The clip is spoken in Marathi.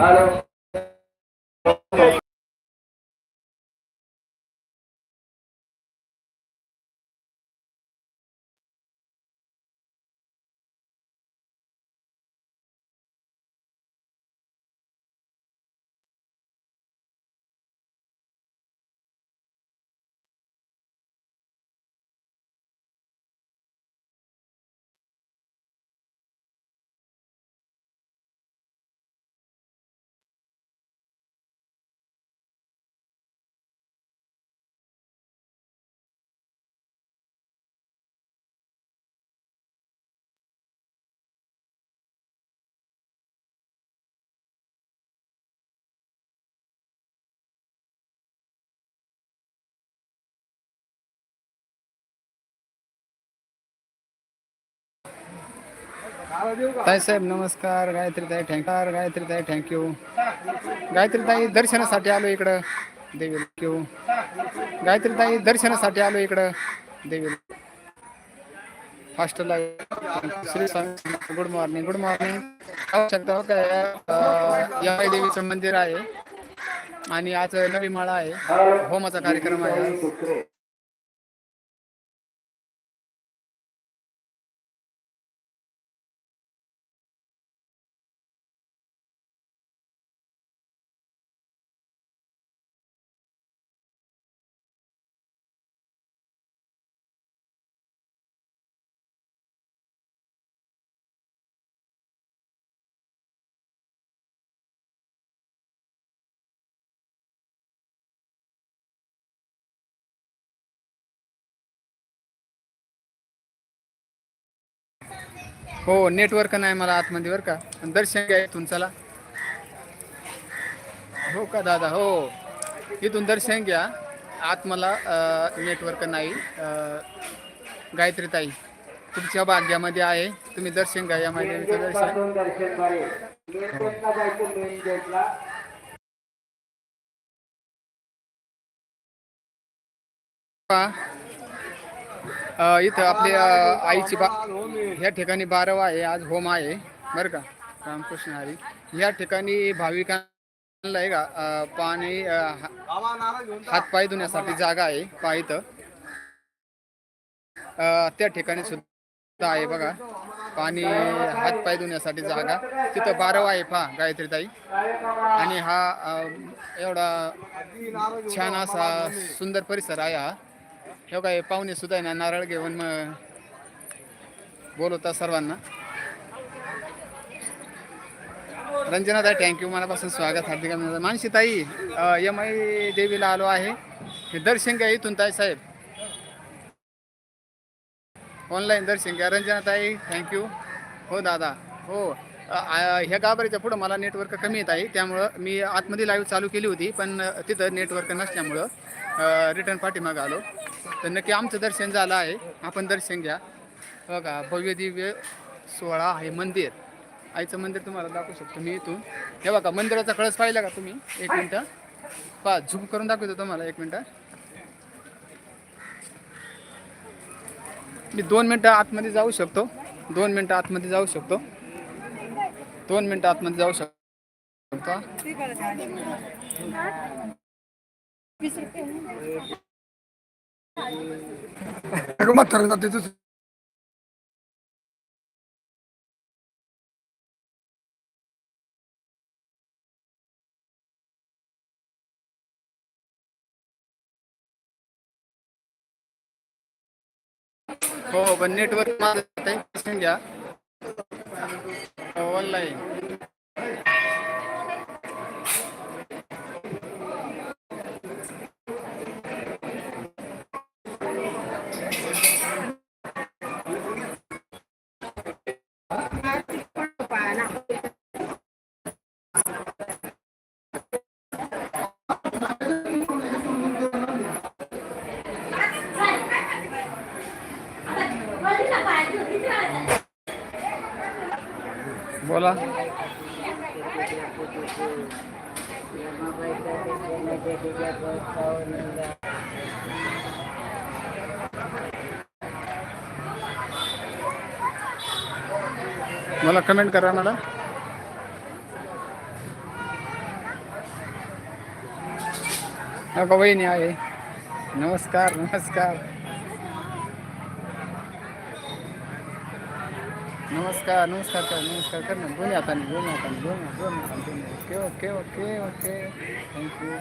Claro. ताई साहेब नमस्कार. गायत्री ताई थँक्यू गायत्री ताई थँक्यू गायत्री ताई दर्शनासाठी आलो इकडं. देवी थँक्यू गायत्री ताई दर्शनासाठी आलो इकडं. देवी fast Shri Swami good morning good morning काय देवीचं मंदिर आहे. आणि आज नवी माळा आहे. होमाचा कार्यक्रम आहे. हो नेटवर्क नाही मला आतमध्ये बरं का. दर्शन घ्या इथून चला. हो का दादा? हो. इथून दर्शन घ्या. आत मला नेटवर्क नाही. गायत्रीताई गायत्री ताई तुमच्या भाग्यामध्ये आहे. तुम्ही दर्शन घ्या या माझ्या दर्शन. पहा. इथं आपली आईची बा ह्या ठिकाणी बारव आहे आज होम आहे बरं का? रामकृष्ण हरी. या ठिकाणी भाविकांना आहे का पाणी हातपाय धुण्यासाठी जागा आहे पा इथं. त्या ठिकाणी सुद्धा आहे बघा पाणी हातपाय धुण्यासाठी जागा. तिथं बारव आहे पहा गायत्री ताई आणि हा एवढा छान असा सुंदर परिसर आहे हा. हे काय पाहुणे सुद्धा आहे ना नारळ घेऊन मग बोलवता सर्वांना. रंजना ताई थँक्यू मनापासून स्वागत हार्दिक अभिनंदन. ताई एम आई देवीला आलो आहे. हे दर्शन घ्या इथून ताई साहेब. ऑनलाईन दर्शन घ्या. रंजना ताई थँक्यू हो दादा. हो. ह्या गाभाऱ्याच्या पुढं मला नेटवर्क कमी येत आहे. त्यामुळं मी आतमध्ये लाईव्ह चालू केली होती पण तिथं नेटवर्क नसल्यामुळं रिटर्न पाठीमागं आलो. तर नक्की आमचं दर्शन झालं आहे. आपण दर्शन घ्या. बघा भव्य दिव्य सोहळा आहे मंदिर. आईचं मंदिर तुम्हाला दाखवू शकतो मी इथून. हे बघा मंदिराचा कळस पाहिला का तुम्ही? एक मिनटं. पा झूम करून दाखवतो तुम्हाला एक मिनटं. मी दोन मिनटं आतमध्ये जाऊ शकतो. दोन मिनटं आतमध्ये जाऊ शकतो. दोन मिनटं आतमध्ये जाऊ शकतो? हो हो पण नेटवर्क माझं घ्या. ऑनलाईन बोला. मला कमेंट करा मॅडम वही वहिनी आहे? नमस्कार नमस्कार. नमस्कार नमस्कार कर नमस्कार कर ना दोन्ही हाताने दोन्ही हाताने दोन्ही हात- दोन्ही हाताने दोन्ही okay okay okay okay. Thank you